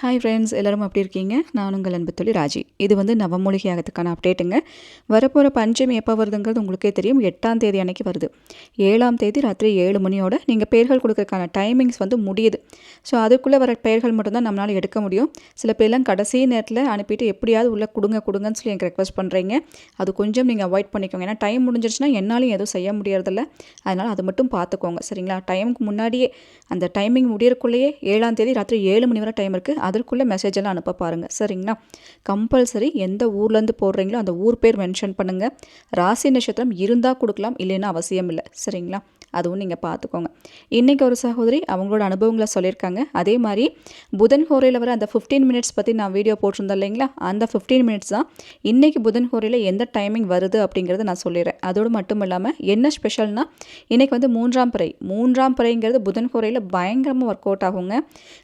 Hi friends எல்லோரும் அப்படி இருக்கீங்க? நான் உங்கள் அன்பு தொழில் ராஜி. இது வந்து நவமூலிகை அப்டேட்டுங்க வரப்போகிற பஞ்சமி எப்போ வருதுங்கிறது உங்களுக்கே தெரியும். எட்டாம் தேதி அன்னைக்கு வருது. ஏழாம் தேதி ராத்திரி ஏழு மணியோட நீங்கள் பெயர்கள் கொடுக்கறதுக்கான டைமிங்ஸ் வந்து முடியுது. ஸோ அதுக்குள்ளே வர பெயர்கள் மட்டும்தான் நம்மளால் எடுக்க முடியும். சில பேர்லாம் கடைசி நேரத்தில் அனுப்பிட்டு எப்படியாவது உள்ளே கொடுங்க கொடுங்கன்னு சொல்லி எனக்கு ரெக்வஸ்ட் பண்ணுறீங்க அது கொஞ்சம் நீங்கள் அவாய்ட் பண்ணிக்கோங்க. ஏன்னா டைம் முடிஞ்சிருச்சுன்னா என்னாலும் எதுவும் செய்ய முடியறதில்ல. அதனால் அது மட்டும் பார்த்துக்கோங்க. சரிங்களா? டைமுக்கு முன்னாடியே அந்த டைமிங் முடியறக்குள்ளேயே ஏழாம் தேதி ராத்திரி ஏழு மணி வரை டைம் இருக்குது அதற்குள்ளே மெசேஜ் எல்லாம் அனுப்ப பாருங்கள் சரிங்களா? கம்பல்சரி எந்த ஊர்லேருந்து போடுறீங்களோ அந்த ஊர் பேர் மென்ஷன் பண்ணுங்கள் ராசி நட்சத்திரம் இருந்தால் கொடுக்கலாம் இல்லைன்னா அவசியம் இல்லை சரிங்களா? அதுவும் நீங்கள் பார்த்துக்கோங்க இன்றைக்கி ஒரு சகோதரி அவங்களோட அனுபவங்களை சொல்லியிருக்காங்க. அதே மாதிரி புதன் ஹோரையில் வர அந்த ஃபிஃப்டீன் மினிட்ஸ் பற்றி நான் வீடியோ போட்டிருந்தேன் இல்லைங்களா? அந்த ஃபிஃப்டீன் மினிட்ஸ் தான் இன்றைக்கி புதன் ஹோரையில் எந்த டைமிங் வருது அப்படிங்கிறத நான் சொல்லிடுறேன். அதோடு மட்டும் இல்லாமல் என்ன ஸ்பெஷல்னா இன்றைக்கி வந்து மூன்றாம் பிறை. மூன்றாம் பிறைங்கிறது புதன் ஹோரையில் பயங்கரமாக ஒர்க் அவுட் ஆகுங்க.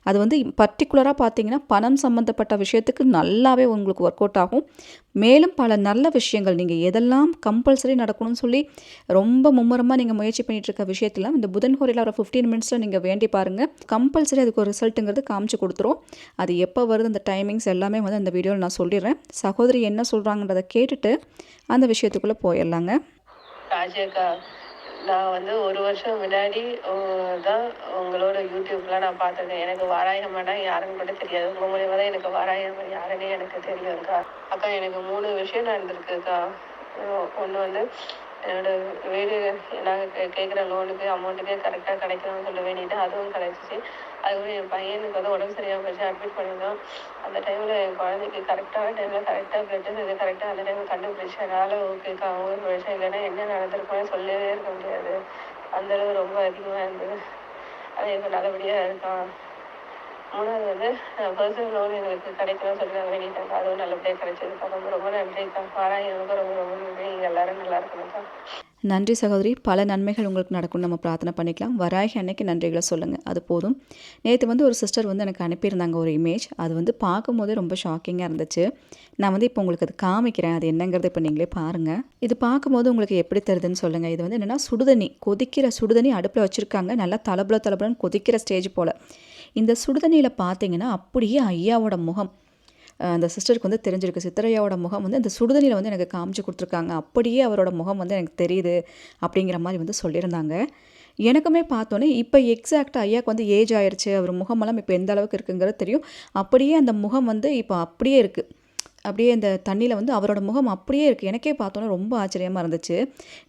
அது வந்து பர்டிகுலராக பார்த்தீங்கன்னா பணம் சம்மந்தப்பட்ட விஷயத்துக்கு நல்லாவே உங்களுக்கு ஒர்க் அவுட் ஆகும். மேலும் பல நல்ல விஷயங்கள் நீங்கள் எதெல்லாம் கம்பல்சரி நடக்கணும்னு சொல்லி ரொம்ப மும்முரமாக நீங்கள் முயற்சி பண்ணிட்டு இருக்க விஷயத்தில் இந்த புதன் கோரையில் ஒரு ஃபிஃப்டீன் மினிட்ஸில் நீங்கள் வேண்டி பாருங்கள் கம்பல்சரி அதுக்கு ஒரு ரிசல்ட்டுங்கிறது காமிச்சு கொடுத்துரும். அது எப்போ வருது அந்த டைமிங்ஸ் எல்லாமே வந்து அந்த வீடியோவில் நான் சொல்லிடுறேன். சகோதரி என்ன சொல்கிறாங்கன்றதை கேட்டுட்டு அந்த விஷயத்துக்குள்ளே போயிடலாங்க. ராஜேகா நான் வந்து ஒரு வருஷம் முன்னாடி தான் உங்களோட யூடியூப்லாம் நான் பார்த்துருக்கேன் எனக்கு வாராயம்மனா யாருன்னு கூட தெரியாது. உங்கள் மூலியமாக தான் எனக்கு வாராயம்மன் யாருன்னே எனக்கு தெரியும்க்கா அக்கா. எனக்கு மூணு விஷயம் நடந்திருக்குக்கா ஒன்று வந்து என்னோட வீடு நாங்கள் கே கேட்குற லோனுக்கு அமௌண்ட்டுக்கே கரெக்டாக கிடைக்கணும்னு சொல்ல வேண்டிட்டு அதுவும் கிடைச்சிச்சு. அதுக்கப்புறம் என் பையனுக்கு வந்து உடம்பு சரியாக போச்சு அட்மிட் பண்ணியிருந்தோம் அந்த டைமில் என் குழந்தைக்கு கரெக்டான டைமில் கரெக்டாக பிளட்டு இது கரெக்டாக அந்த டைமில் கண்டுபிடிச்சு அதனால் ஓகேக்கா ஒரு விஷயம் இல்லைன்னா என்ன நடந்திருக்கும்னு சொல்லவே இருக்க முடியாது. அந்தளவு ரொம்ப அதிகமாக இருந்தது. அது இப்போ நல்லபடியாக இருக்கான் மூணாவது வந்து பர்சனல் லோன் எங்களுக்கு கிடைக்கணும்னு சொல்லி நாங்கள் வேண்டிட்டாங்க அதுவும் நல்லபடியாக கிடைச்சதுக்கா ரொம்ப ரொம்ப நன்றிக்கா பாராயணம். ரொம்ப ரொம்ப நன்றி. நீங்கள் எல்லாரும் நல்லா இருக்கணும்க்கா நன்றி சகோதரி. பல நன்மைகள் உங்களுக்கு நடக்கும்னு நம்ம பிரார்த்தனை பண்ணிக்கலாம். வராகி அன்னைக்கு நன்றிகளை சொல்லுங்கள் அது போதும். நேற்று வந்து ஒரு சிஸ்டர் வந்து எனக்கு அனுப்பியிருந்தாங்க ஒரு இமேஜ் அது வந்து பார்க்கும்போதே ரொம்ப ஷாக்கிங்காக இருந்துச்சு. நான் வந்து இப்போ உங்களுக்கு அது காமிக்கிறேன். அது என்னங்கிறத இப்போ நீங்களே பாருங்கள் இது பார்க்கும்போது உங்களுக்கு எப்படி தருதுன்னு சொல்லுங்கள் இது வந்து என்னென்னா சுடுதண்ணி கொதிக்கிற சுடுதண்ணி அடுப்பில் வச்சுருக்காங்க. நல்லா தலபுல தலபுலன்னு கொதிக்கிற ஸ்டேஜ் போல். இந்த சுடுதண்ணியில் பார்த்தீங்கன்னா அப்படியே ஐயாவோட முகம். அந்த சிஸ்டருக்கு வந்து தெரிஞ்சிருக்கு. சித்தரையாவோட முகம் வந்து அந்த சுடுதண்ணியில் வந்து எனக்கு காமிச்சு கொடுத்துருக்காங்க. அப்படியே அவரோட முகம் வந்து எனக்கு தெரியுது அப்படிங்கிற மாதிரி வந்து சொல்லியிருந்தாங்க. எனக்குமே பார்த்தோன்னே இப்போ எக்ஸாக்டாக ஐயாக்கு வந்து ஏஜ் ஆயிடுச்சு அவர் முகமெல்லாம் இப்போ எந்த அளவுக்கு இருக்குங்கிறது தெரியும். அப்படியே அந்த முகம் வந்து இப்போ அப்படியே இருக்குது அப்படியே அந்த தண்ணியில் வந்து அவரோட முகம் அப்படியே இருக்குது எனக்கே பார்த்தோன்னே ரொம்ப ஆச்சரியமாக இருந்துச்சு.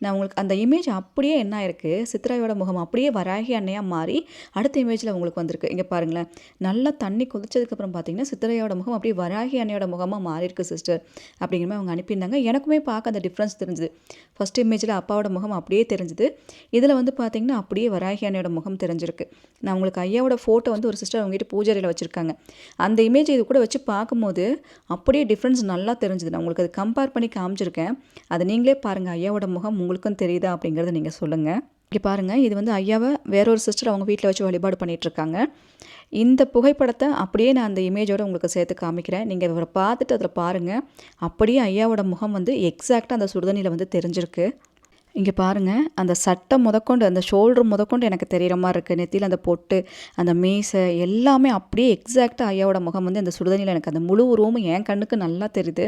நான் உங்களுக்கு அந்த இமேஜ் அப்படியே என்ன இருக்குது சித்ராயோட முகம் அப்படியே வராகி அன்னையாக மாறி அடுத்த இமேஜில் உங்களுக்கு வந்திருக்கு. இங்கே பாருங்களேன். நல்லா தண்ணி கொதிச்சதுக்கப்புறம் பார்த்தீங்கன்னா சித்ராயோட முகம் அப்படியே வராகி அன்னையோட முகமாக மாறி இருக்கு சிஸ்டர் அப்படிங்கிற மாதிரி அவங்க அனுப்பியிருந்தாங்க. எனக்குமே பார்க்க அந்த டிஃப்ரென்ஸ் தெரிஞ்சுது. ஃபஸ்ட் இமேஜில் அப்பாவோட முகம் அப்படியே தெரிஞ்சுது. இதில் வந்து பார்த்தீங்கன்னா அப்படியே வராகி அன்னையோட முகம் தெரிஞ்சிருக்கு. நான் உங்களுக்கு ஐயாவோட ஃபோட்டோ வந்து ஒரு சிஸ்டர் அவங்ககிட்ட பூஜாரியில் வச்சுருக்காங்க. அந்த இமேஜ் இது கூட வச்சு பார்க்கும்போது அப்படியே டிஃப்ரெண்ட் டிஃப்ரென்ஸ் நல்லா தெரிஞ்சுது. நான் உங்களுக்கு அது கம்பேர் பண்ணி காமிச்சிருக்கேன். அதை நீங்களே பாருங்கள் ஐயாவோட முகம் உங்களுக்கும் தெரியுதா அப்படிங்கிறத நீங்கள் சொல்லுங்கள் இங்கே பாருங்கள் இது வந்து ஐயாவை வேறொரு சிஸ்டர் அவங்க வீட்டில் வச்சு வழிபாடு பண்ணிகிட்ருக்காங்க இருக்காங்க இந்த புகைப்படத்தை அப்படியே நான் அந்த இமேஜோட உங்களுக்கு சேர்த்து காமிக்கிறேன். நீங்கள் இவரை பார்த்துட்டு அதில் பாருங்கள் அப்படியே ஐயாவோட முகம் வந்து எக்ஸாக்டாக அந்த சுடுதண்ணியில் வந்து தெரிஞ்சிருக்கு. இங்கே பாருங்கள் அந்த சட்டை முதற்கொண்டு அந்த ஷோல்டர் முதற்கொண்டு எனக்கு தெரிகிற மாதிரி இருக்குது நெத்தியில் அந்த பொட்டு அந்த மீசை எல்லாமே அப்படியே எக்ஸாக்டாக ஐயாவோட முகம் வந்து அந்த சுடுதண்ணியில் எனக்கு அந்த முழு உருவமும் என் கண்ணுக்கு நல்லா தெரியுது.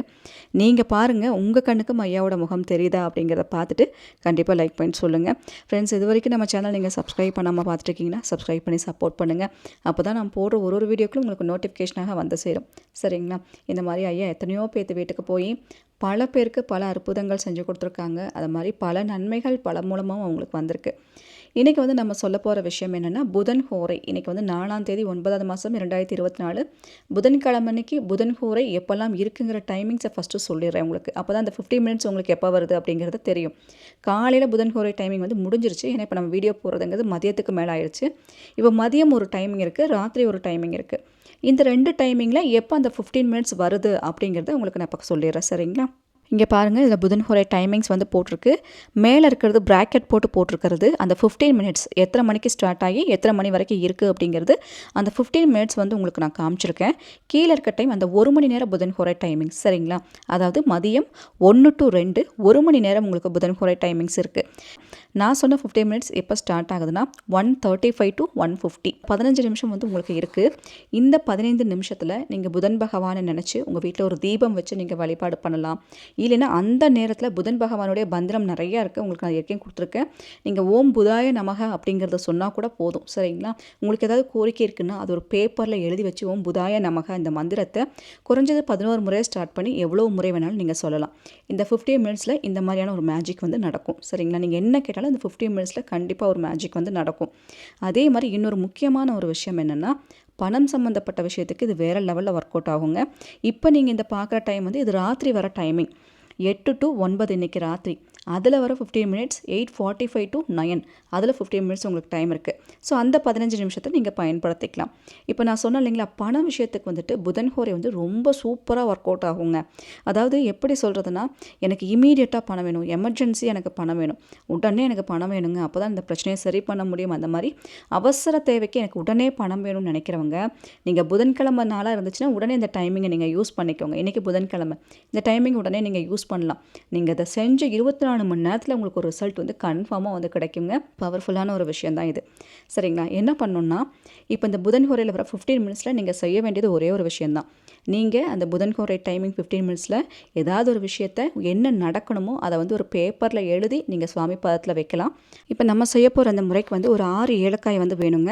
நீங்கள் பாருங்கள் உங்கள் கண்ணுக்கும் ஐயாவோட முகம் தெரியுதா அப்படிங்கிறத பார்த்துட்டு கண்டிப்பாக லைக் பண்ணி சொல்லுங்கள் ஃப்ரெண்ட்ஸ் இது வரைக்கும் நம்ம சேனல் நீங்கள் சப்ஸ்கிரைப் பண்ணாமல் பார்த்துருக்கீங்கன்னா சப்ஸ்கிரைப் பண்ணி சப்போர்ட் பண்ணுங்கள் அப்போ தான் நான் போடுற ஒரு ஒரு வீடியோக்களும் உங்களுக்கு நோட்டிஃபிகேஷனாக வந்து சேரும். சரிங்களா? இந்த மாதிரி ஐயா எத்தனையோ பேர்த்து வீட்டுக்கு போய் பல பேருக்கு பல அற்புதங்கள் செஞ்சு கொடுத்துருக்காங்க. அது மாதிரி பல நன்மைகள் பல மூலமாகவும் அவங்களுக்கு வந்திருக்கு. இன்றைக்கி வந்து நம்ம சொல்ல போகிற விஷயம் என்னென்னா புதன் ஹோரை இன்றைக்கி வந்து நாலாம் தேதி ஒன்பதாவது மாதம் ரெண்டாயிரத்தி இருபத்தி நாலு. புதன்கிழமை அன்னைக்கு புதன் ஹோரை எப்போல்லாம் இருக்குங்கிற டைமிங்ஸை ஃபஸ்ட்டு சொல்லிடுறேன் உங்களுக்கு. அப்போ தான் அந்த ஃபிஃப்டி மினிட்ஸ் உங்களுக்கு எப்போ வருது அப்படிங்கிறது தெரியும். காலையில் புதன் ஹோரை டைமிங் வந்து முடிஞ்சிருச்சு. ஏன்னா இப்போ நம்ம வீடியோ போடுறதுங்கிறது மதியத்துக்கு மேலே ஆயிடுச்சு இப்போ மதியம் ஒரு டைமிங் இருக்குது ராத்திரி ஒரு டைமிங் இருக்குது இந்த ரெண்டு டைமிங்கில் எப்போ அந்த ஃபிஃப்டீன் மினிட்ஸ் வருது அப்படிங்கிறத உங்களுக்கு நான் இப்போ சொல்லிடுறேன். சரிங்களா? இங்கே பாருங்கள் இதில் புதன்ஹோரை டைமிங்ஸ் வந்து போட்டிருக்கு. மேலே இருக்கிறது ப்ராக்கெட் போட்டு போட்டிருக்கிறது. அந்த ஃபிஃப்டீன் மினிட்ஸ் எத்தனை மணிக்கு ஸ்டார்ட் ஆகி எத்தனை மணி வரைக்கும் இருக்குது அப்படிங்கிறது அந்த ஃபிஃப்டீன் மினிட்ஸ் வந்து உங்களுக்கு நான் காமிச்சிருக்கேன். கீழே இருக்க டைம் அந்த ஒரு மணி நேரம் புதன்ஹோரை டைமிங்ஸ் சரிங்களா? அதாவது மதியம் ஒன்று டு ரெண்டு ஒரு மணி நேரம் உங்களுக்கு புதன்ஹோரை டைமிங்ஸ் இருக்குது நான் சொன்ன ஃபிஃப்டி மினிட்ஸ் எப்போ ஸ்டார்ட் ஆகுதுன்னா one thirty five to one fifty பதினஞ்சு நிமிஷம் வந்து உங்களுக்கு இருக்குது இந்த பதினைந்து நிமிஷத்தில் நீங்கள் புதன் பகவானை நினச்சி உங்கள் வீட்டில் ஒரு தீபம் வச்சு நீங்கள் வழிபாடு பண்ணலாம். இல்லைன்னா அந்த நேரத்தில் புதன் பகவானுடைய பந்திரம் நிறையா இருக்குது உங்களுக்கு நான் ஏற்கனவே கொடுத்துருக்கேன். நீங்கள் ஓம் புதாய நமக அப்படிங்கிறத சொன்னால் கூட போதும். சரிங்களா? உங்களுக்கு ஏதாவது கோரிக்கை இருக்குன்னா அது ஒரு பேப்பரில் எழுதி வச்சு ஓம் புதாய நமக இந்த மந்திரத்தை குறைஞ்சது பதினோரு முறை ஸ்டார்ட் பண்ணி எவ்வளோ முறை வேணாலும் நீங்கள் சொல்லலாம். இந்த ஃபிஃப்டி மினிட்ஸில் இந்த மாதிரியான ஒரு மேஜிக் வந்து நடக்கும். சரிங்களா? நீங்கள் என்ன கேட்டாலும் இந்த ஃபிஃப்டீன் மினிட்ஸில் கண்டிப்பாக ஒரு மேஜிக் வந்து நடக்கும். அதே மாதிரி இன்னொரு முக்கியமான ஒரு விஷயம் என்னென்னா பணம் சம்மந்தப்பட்ட விஷயத்துக்கு இது வேறு லெவலில் ஒர்க் அவுட் ஆகுங்க. இப்போ நீங்கள் இந்த பார்க்குற டைம் வந்து இது ராத்திரி வர டைமிங் எட்டு டு ஒன்பது இன்றைக்கி ராத்திரி. அதில் வர fifteen minutes eight forty five to nine அதில் ஃபிஃப்டீன் மினிட்ஸ் உங்களுக்கு டைம் இருக்குது ஸோ அந்த பதினஞ்சு நிமிஷத்தை நீங்கள் பயன்படுத்திக்கலாம். இப்போ நான் சொன்னேன் இல்லைங்களா பண விஷயத்துக்கு வந்துட்டு புதன் ஹோரை வந்து ரொம்ப சூப்பராக ஒர்க் அவுட் ஆகுங்க. அதாவது எப்படி சொல்கிறதுனா எனக்கு இமீடியட்டாக பணம் வேணும் எமர்ஜென்சி எனக்கு பணம் வேணும். உடனே எனக்கு பணம் வேணுங்க அப்போ தான் இந்த பிரச்சனையை சரி பண்ண முடியும். அந்த மாதிரி அவசர தேவைக்கு எனக்கு உடனே பணம் வேணும்னு நினைக்கிறவங்க நீங்கள் புதன்கிழமை நாளாக இருந்துச்சுன்னா உடனே இந்த டைமிங்கை நீங்கள் யூஸ் பண்ணிக்கோங்க. இன்றைக்கி புதன்கிழமை. இந்த டைமிங் உடனே நீங்கள் யூஸ் பண்ணலாம். நீங்கள் அதை செஞ்சு இருபத்தி நாலு மணி நேரத்தில் உங்களுக்கு ஒரு ரிசல்ட் வந்து கன்ஃபார்மாக வந்து கிடைக்குங்க. பவர்ஃபுல்லான ஒரு விஷயம் தான் இது. சரிங்களா? என்ன பண்ணணுன்னா இப்போ இந்த புதன் ஹோரையில் வர ஃபிஃப்டீன் மினிட்ஸில் நீங்கள் செய்ய வேண்டியது ஒரே ஒரு விஷயந்தான் நீங்கள் அந்த புதன்கோரை டைமிங் ஃபிஃப்டீன் மினிட்ஸில் ஏதாவது ஒரு விஷயத்த என்ன நடக்கணுமோ அதை வந்து ஒரு பேப்பரில் எழுதி நீங்கள் சுவாமி பாதத்தில் வைக்கலாம். இப்போ நம்ம செய்ய போகிற அந்த முறைக்கு வந்து ஒரு ஆறு ஏலக்காய் வந்து வேணுங்க.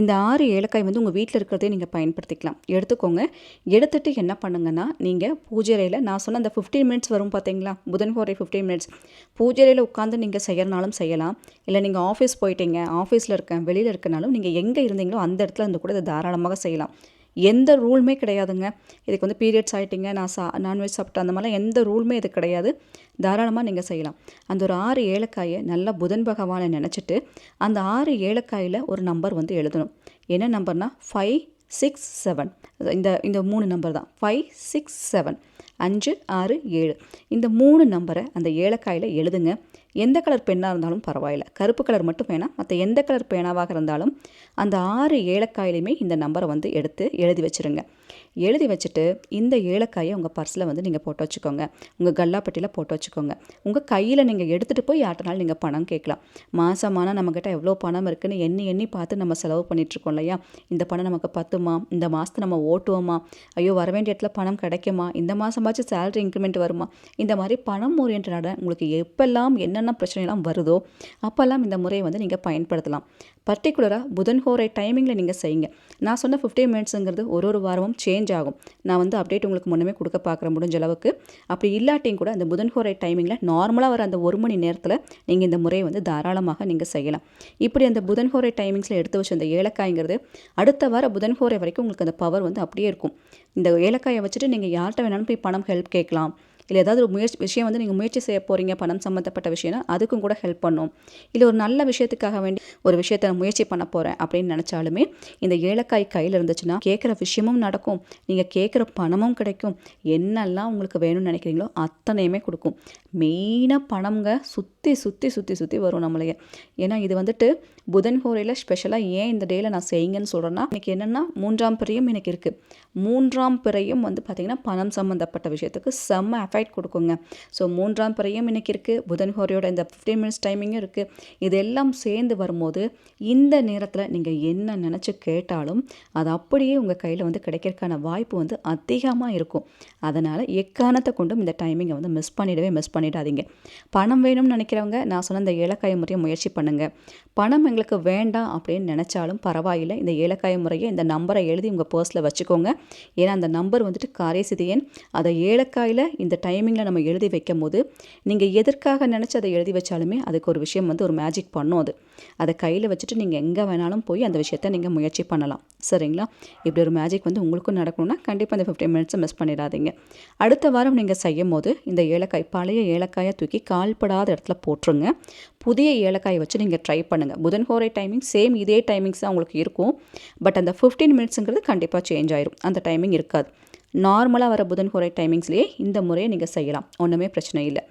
இந்த ஆறு ஏலக்காய் வந்து உங்கள் வீட்டில் இருக்கிறதே நீங்கள் பயன்படுத்திக்கலாம். எடுத்துக்கோங்க. எடுத்துகிட்டு என்ன பண்ணுங்கன்னா நீங்கள் பூஜைறையில் நான் சொன்ன அந்த ஃபிஃப்டீன் மினிட்ஸ் வரும் பார்த்தீங்களா புதன்கோரை ஃபிஃப்டீன் மினிட்ஸ் பூஜைறையில் உட்காந்து நீங்கள் செய்யறனாலும் செய்யலாம். இல்லை நீங்கள் ஆஃபீஸ் போயிட்டீங்க ஆஃபீஸில் இருக்கேன் வெளியில் இருக்கனாலும் நீங்கள் எங்கே இருந்தீங்களோ அந்த இடத்துல இருந்து கூட இதை தாராளமாக செய்யலாம். எந்த ரூலுமே கிடையாதுங்க. இதுக்கு வந்து பீரியட்ஸ் ஆகிட்டிங்க நான் சா நான்வெஜ் சாப்பிட்டேன் அந்த மாதிரிலாம் எந்த ரூலுமே இது கிடையாது. தாராளமாக நீங்கள் செய்யலாம். அந்த ஒரு ஆறு ஏலக்காயை நல்லா புதன் பகவானை நினச்சிட்டு அந்த ஆறு ஏலக்காயில் ஒரு நம்பர் வந்து எழுதணும். என்ன நம்பர்னா ஃபைவ் சிக்ஸ் செவன் இந்த இந்த மூணு நம்பர் தான். ஃபைவ் சிக்ஸ் செவன் அஞ்சு ஆறு ஏழு. இந்த மூணு நம்பரை அந்த ஏலக்காயில் எழுதுங்க. எந்த கலர் பெண்ணாக இருந்தாலும் பரவாயில்ல. கருப்பு கலர் மட்டும் வேணாம். மற்ற எந்த கலர் பேனாவாக இருந்தாலும் அந்த ஆறு ஏலக்காயிலையுமே இந்த நம்பரை வந்து எடுத்து எழுதி வச்சுருங்க. எழுதி வச்சுட்டு இந்த ஏலக்காயை உங்கள் பர்ஸில் வந்து நீங்கள் போட்டு வச்சுக்கோங்க. உங்கள் கல்லாப்பட்டியில் போட்டு வச்சுக்கோங்க. உங்கள் கையில் நீங்கள் எடுத்துகிட்டு போய் யார்ட்டனாலும் நீங்கள் பணம் கேட்கலாம். மாதமான நம்மக்கிட்ட எவ்வளோ பணம் இருக்குதுன்னு எண்ணி எண்ணி பார்த்து நம்ம செலவு பண்ணிகிட்ருக்கோம் இல்லையா? இந்த பணம் நமக்கு பத்துமா? இந்த மாதத்தை நம்ம ஓட்டுவோமா? ஐயோ வர வேண்டிய இடத்துல பணம் கிடைக்குமா? இந்த மாதமாச்சும் சேலரி இன்க்ரிமெண்ட் வருமா? இந்த மாதிரி பணம் ஓரியன்டாக உங்களுக்கு எப்பெல்லாம் என்னென்ன பிரச்சனைலாம் வருதோ அப்போல்லாம் இந்த முறையை வந்து நீங்கள் பயன்படுத்தலாம். பர்டிகுலராக புதன் ஹோரை டைமிங்கில் நீங்கள் செய்யுங்க. நான் சொன்ன ஃபிஃப்டீன் மினிட்ஸுங்கிறது ஒரு ஒரு வாரமும் சேஞ்ச் ஆகும். நான் வந்து அப்டேட் உங்களுக்கு முன்னமே கொடுக்க பார்க்குறேன் முடிஞ்ச அளவுக்கு. அப்படி இல்லாட்டியும் கூட அந்த புதன் ஹோரை டைமிங்கில் நார்மலாக வர அந்த ஒரு மணி நேரத்தில் நீங்கள் இந்த முறையை வந்து தாராளமாக நீங்கள் செய்யலாம். இப்படி அந்த புதன் ஹோரை டைமிங்ஸில் எடுத்து வச்ச அந்த ஏலக்காய்ங்கிறது அடுத்த வார புதன் ஹோரை வரைக்கும் உங்களுக்கு அந்த பவர் வந்து அப்படியே இருக்கும். இந்த ஏலக்காயை வச்சுட்டு நீங்கள் யார்கிட்ட வேணாலும் போய் பணம் ஹெல்ப் கேட்கலாம். இல்லை ஏதாவது ஒரு முயற்சி விஷயம் வந்து நீங்கள் முயற்சி செய்ய போகிறீங்க பணம் சம்மந்தப்பட்ட விஷயம்னா அதுக்கும் கூட ஹெல்ப் பண்ணும். இல்லை ஒரு நல்ல விஷயத்துக்காக வேண்டி ஒரு விஷயத்தை நான் முயற்சி பண்ண போகிறேன் அப்படின்னு நினச்சாலுமே இந்த ஏலக்காய் கையில் இருந்துச்சுன்னா கேட்குற விஷயமும் நடக்கும். நீங்கள் கேட்குற பணமும் கிடைக்கும். என்னெல்லாம் உங்களுக்கு வேணும்னு நினைக்கிறீங்களோ அத்தனையுமே கொடுக்கும். மெயினாக பணம்ங்க சுற்றி சுற்றி சுற்றி சுற்றி வரும் நம்மளையே. ஏன்னா இது வந்துட்டு புதன் ஹோரையில் ஸ்பெஷலாக ஏன் இந்த டேயில் நான் செய்யுங்கன்னு சொல்கிறேன்னா எனக்கு என்னென்னா மூன்றாம் பிறையும் எனக்கு இருக்குது மூன்றாம் பிறையும் வந்து பார்த்திங்கன்னா பணம் சம்மந்தப்பட்ட விஷயத்துக்கு செம்ம எஃபெக்ட் கொடுக்குங்க. ஸோ மூன்றாம் பிறையும் இன்னைக்கு இருக்குது புதன் கோரையோட இந்த ஃபிஃப்டீன் மினிட்ஸ் டைமிங்கும் இருக்குது இதெல்லாம் சேர்ந்து வரும்போது இந்த நேரத்தில் நீங்கள் என்ன நினச்சி கேட்டாலும் அது அப்படியே உங்கள் கையில் வந்து கிடைக்கிறதுக்கான வாய்ப்பு வந்து அதிகமாக இருக்கும். அதனால் எக்காரணத்தை கொண்டும் இந்த டைமிங்கை வந்து மிஸ் பண்ணிடவே மிஸ் பண்ணிடாதீங்க. பணம் வேணும்னு நினைக்கிறவங்க நான் சொன்ன இந்த ஏலக்காய் முறையை முயற்சி பண்ணுங்கள் பணம் எங்களுக்கு வேண்டாம் அப்படின்னு நினச்சாலும் பரவாயில்லை. இந்த ஏலக்காய் முறையை இந்த நம்பரை எழுதி உங்கள் பர்ஸில் வச்சுக்கோங்க. ஏன்னா அந்த நம்பர் வந்துட்டு காரியசிதி எண். அதை ஏலக்காயில் இந்த டைமிங்கில் நம்ம எழுதி வைக்கும் போது நீங்கள் எதற்காக நினச்சி அதை எழுதி வச்சாலுமே அதுக்கு ஒரு விஷயம் வந்து ஒரு மேஜிக் பண்ணும் அது. அதை கையில் வச்சுட்டு நீங்கள் எங்கே வேணாலும் போய் அந்த விஷயத்தை நீங்கள் முயற்சி பண்ணலாம். சரிங்களா? இப்படி ஒரு மேஜிக் வந்து உங்களுக்கும் நடக்கணும்னா கண்டிப்பாக இந்த ஃபிஃப்டீன் மினிட்ஸை மிஸ் பண்ணிடாதீங்க. அடுத்த வாரம் நீங்கள் செய்யும் போது இந்த ஏலக்காய் பழைய ஏலக்காயை தூக்கி கால்படாத இடத்துல போட்டுருங்க. புதிய ஏலக்காயை வச்சு நீங்கள் ட்ரை பண்ணுங்கள் புதன் ஹோரை டைமிங் சேம் இதே டைமிங்ஸ் தான் உங்களுக்கு இருக்கும். பட் அந்த ஃபிஃப்டீன் மினிட்ஸுங்கிறது கண்டிப்பாக சேஞ்ச் ஆயிரும். அந்த டைமிங் இருக்காது. நார்மலாக வர புதன் ஹோரை டைமிங்ஸ்லேயே இந்த முறையை நீங்கள் செய்யலாம். ஒன்றுமே பிரச்சனை இல்லை.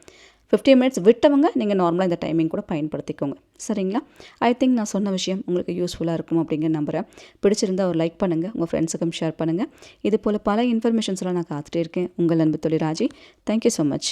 ஃபிஃப்டி மினிட்ஸ் விட்டவங்க நீங்கள் நார்மலாக இந்த டைமிங் கூட பயன்படுத்திக்கோங்க. சரிங்களா? ஐ திங்க் நான் சொன்ன விஷயம் உங்களுக்கு யூஸ்ஃபுல்லாக இருக்கும் அப்படிங்கிற நம்புகிறேன் பிடிச்சிருந்தா ஒரு லைக் பண்ணுங்கள் உங்கள் ஃப்ரெண்ட்ஸுக்கும் ஷேர் பண்ணுங்கள் இது போல் பல இன்ஃபர்மேஷன்ஸ்லாம் நான் காத்துட்டே இருக்கேன். உங்கள் அன்பு தொழில் ராஜி. Thank you so much